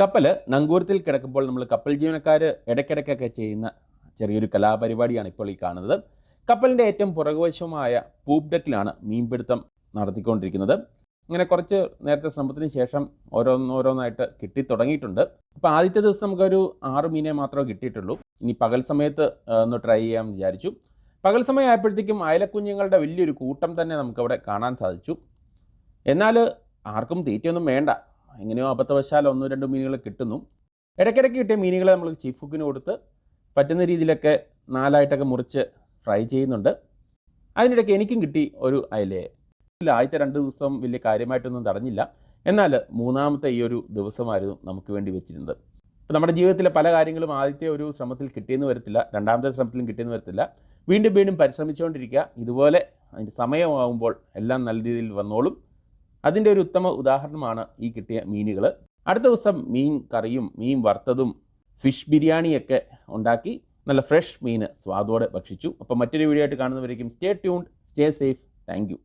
കപ്പൽ നങ്കൂരത്തിൽ കിടക്കുമ്പോൾ നമ്മൾ കപ്പൽ ജീവനക്കാർ ഇടയ്ക്കിടയ്ക്കൊക്കെ ചെയ്യുന്ന ചെറിയൊരു കലാപരിപാടിയാണ് ഇപ്പോൾ ഈ കാണുന്നത്. കപ്പലിന്റെ ഏറ്റവും പുറകുവശമായ പൂപ്പ് ഡെക്കിലാണ് മീൻപിടുത്തം നടത്തിക്കൊണ്ടിരിക്കുന്നത്. ഇങ്ങനെ കുറച്ച് നേരത്തെ ശ്രമത്തിന് ശേഷം ഓരോന്നോരോന്നായിട്ട് കിട്ടി തുടങ്ങിയിട്ടുണ്ട്. അപ്പോൾ ആദ്യത്തെ ദിവസം നമുക്കൊരു ആറ് മീനെ മാത്രമേ കിട്ടിയിട്ടുള്ളൂ. ഇനി പകൽ സമയത്ത് ഒന്ന് ട്രൈ ചെയ്യാമെന്ന് വിചാരിച്ചു. പകൽ സമയം ആയപ്പോഴത്തേക്കും അയലക്കുഞ്ഞുങ്ങളുടെ വലിയൊരു കൂട്ടം തന്നെ നമുക്കവിടെ കാണാൻ സാധിച്ചു. എന്നാൽ ആർക്കും തീറ്റയൊന്നും വേണ്ട. എങ്ങനെയോ അബദ്ധവശാൽ ഒന്നോ രണ്ടോ മീനുകൾ കിട്ടുന്നു. ഇടയ്ക്കിടയ്ക്ക് കിട്ടിയ മീനുകളെ നമ്മൾ ചീഫ് കുക്കിന് കൊടുത്ത് പറ്റുന്ന രീതിയിലൊക്കെ നാലായിട്ടൊക്കെ മുറിച്ച് ഫ്രൈ ചെയ്യുന്നുണ്ട്. അതിനിടയ്ക്ക് എനിക്കും കിട്ടി ഒരു അയലയെ ഇല്ല ആദ്യത്തെ രണ്ട് ദിവസം വലിയ കാര്യമായിട്ടൊന്നും തടഞ്ഞില്ല. എന്നാൽ മൂന്നാമത്തെ ഈ ഒരു ദിവസമായിരുന്നു നമുക്ക് വേണ്ടി വെച്ചിരുന്നത്. ഇപ്പം നമ്മുടെ ജീവിതത്തിലെ പല കാര്യങ്ങളും ആദ്യത്തെ ഒരു ശ്രമത്തിൽ കിട്ടിയെന്ന് വരത്തില്ല രണ്ടാമത്തെ ശ്രമത്തിലും കിട്ടിയെന്ന് വരത്തില്ല. വീണ്ടും വീണ്ടും പരിശ്രമിച്ചുകൊണ്ടിരിക്കുക. ഇതുപോലെ അതിന്റെ സമയമാകുമ്പോൾ എല്ലാം നല്ല രീതിയിൽ വന്നോളും. അതിന്റെ ഒരു ഉത്തമ ഉദാഹരണമാണ് ഈ കിട്ടിയ മീനുകൾ. അടുത്ത ദിവസം മീൻ കറിയും മീൻ വറുത്തതും ഫിഷ് ബിരിയാണിയൊക്കെ ഉണ്ടാക്കി നല്ല ഫ്രഷ് മീൻ സ്വാദോടെ ഭക്ഷിച്ചു. അപ്പോൾ മറ്റൊരു വീഡിയോ ആയിട്ട് കാണുന്നവരേക്കും stay tuned stay safe. Thank